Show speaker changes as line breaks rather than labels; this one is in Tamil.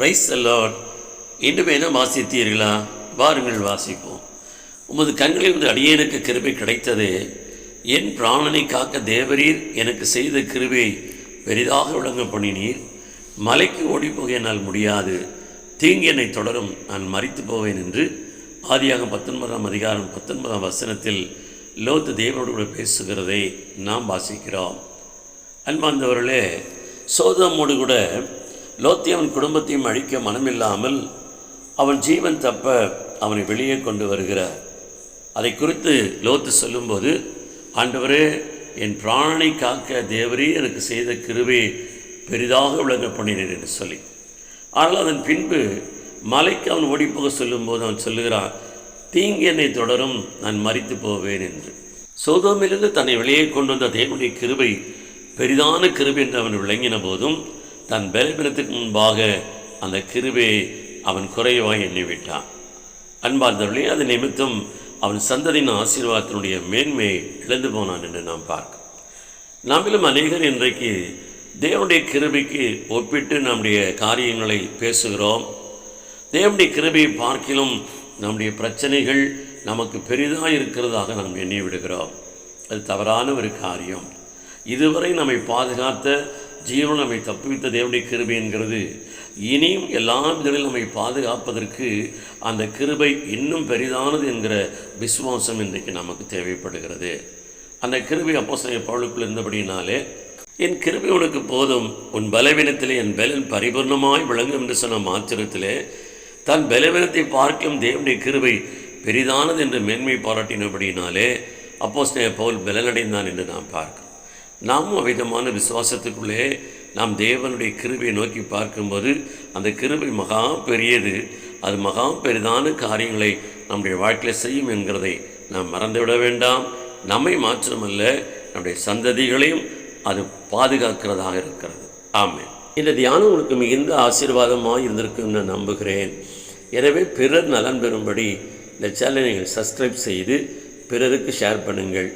பிரைஸ் அல்லாட் இன்று வேணும் வாசித்தீர்களா? வாருங்கள் வாசிப்போம். உமது கண்களில் வந்து அடியேனுக்கு கிருபை கிடைத்தது. என் பிராணனை காக்க தேவரீர் எனக்கு செய்த கிருபை பெரிதாக விளங்க பண்ணினீர். மலைக்கு ஓடிப்போக என்னால் முடியாது. தீங்கு என்னை தொடரும். நான் மறித்து போவேன் என்று ஆதியாக பத்தொன்பதாம் அதிகாரம் பத்தொன்பதாம் வசனத்தில் லோத்து தேவனோடு கூட பேசுகிறதை நாம் வாசிக்கிறோம். அன்பாந்தவர்களே சோதமோடு கூட லோத்தி அவன் குடும்பத்தையும் அழிக்க மனமில்லாமல் அவன் ஜீவன் தப்ப அவனை வெளியே கொண்டு வருகிறார். அதை குறித்து லோத்து சொல்லும்போது ஆண்டவரே என் பிராணனை காக்க தேவரே எனக்கு செய்த கிருவே பெரிதாக விளங்க பண்ணினேன் என்று சொல்லி. ஆனால் அதன் பின்பு மலைக்கு அவன் ஓடிப்போக சொல்லும்போது அவன் சொல்லுகிறான் தீங்கு என்னை தொடரும் நான் மறித்து போவேன் என்று. சோதோமிலிருந்து தன்னை வெளியே கொண்டு வந்த தேவனுடைய கிருபை பெரிதான கிருபை என்று அவன் விளங்கின போதும் தன் பலவீனத்துக்கு முன்பாக அந்த கிருபையை அவன் குறைவாக எண்ணிவிட்டான். அன்பார்ந்தவர்களே அது நிமித்தம் அவன் சந்ததியின் ஆசீர்வாதத்தினுடைய மேன்மையை இழந்து போனான் என்று நாம் பார்க்கிறோம். நம்மிலும் அநேகர் இன்றைக்கு தேவனுடைய கிருபைக்கு ஒப்பிட்டு நம்முடைய காரியங்களை பேசுகிறோம். தேவனுடைய கிருபையை பார்க்கிலும் நம்முடைய பிரச்சனைகள் நமக்கு பெரிதாக இருக்கிறதாக நாம் எண்ணி விடுகிறோம் அது தவறான ஒரு காரியம். இதுவரை நம்மை பாதுகாத்த ஜீவன் நம்மை தப்புவித்த தேவனுடைய கிருபை என்கிறது. இனியும் எல்லா விதங்களிலும் நம்மை பாதுகாப்பதற்கு அந்த கிருபை இன்னும் பெரிதானது என்கிற விசுவாசம் இன்றைக்கு நமக்கு தேவைப்படுகிறது. அந்த கிருபை அப்போ பவுலுக்குள் இருந்தபடினாலே என் கிருபை உனக்கு போதும். உன் பலவீனத்திலே என் பலன் பரிபூர்ணமாய் விளங்கும் என்று சொன்ன மாத்திரத்திலே தன் பலவீனத்தை பார்க்கும் தேவனுடைய கிருபை பெரிதானது என்று மேன்மை பாராட்டினபடினாலே அப்போ பவுல் பலனடைந்தான் என்று நாம் பார்க்கிறோம். நாமும் அவ்விதமான விசுவாசத்துக்குள்ளே நாம் தேவனுடைய கிருபையை நோக்கி பார்க்கும்போது அந்த கிருபை மகா பெரியது. அது மகா பெரிதான காரியங்களை நம்முடைய வாழ்க்கையில் செய்யும் என்கிறதை நாம் மறந்துவிட வேண்டாம். நம்மை மாற்றமல்ல நம்முடைய சந்ததிகளையும் அது பாதுகாக்கிறதாக இருக்கிறது. ஆமே இந்த தியானம் உங்களுக்கு மிகுந்த ஆசீர்வாதமாக இருந்திருக்கும் நான் நம்புகிறேன். எனவே பிறர் நலன் பெறும்படி இந்த சேனலை நீங்கள் சப்ஸ்கிரைப் செய்து பிறருக்கு ஷேர் பண்ணுங்கள்.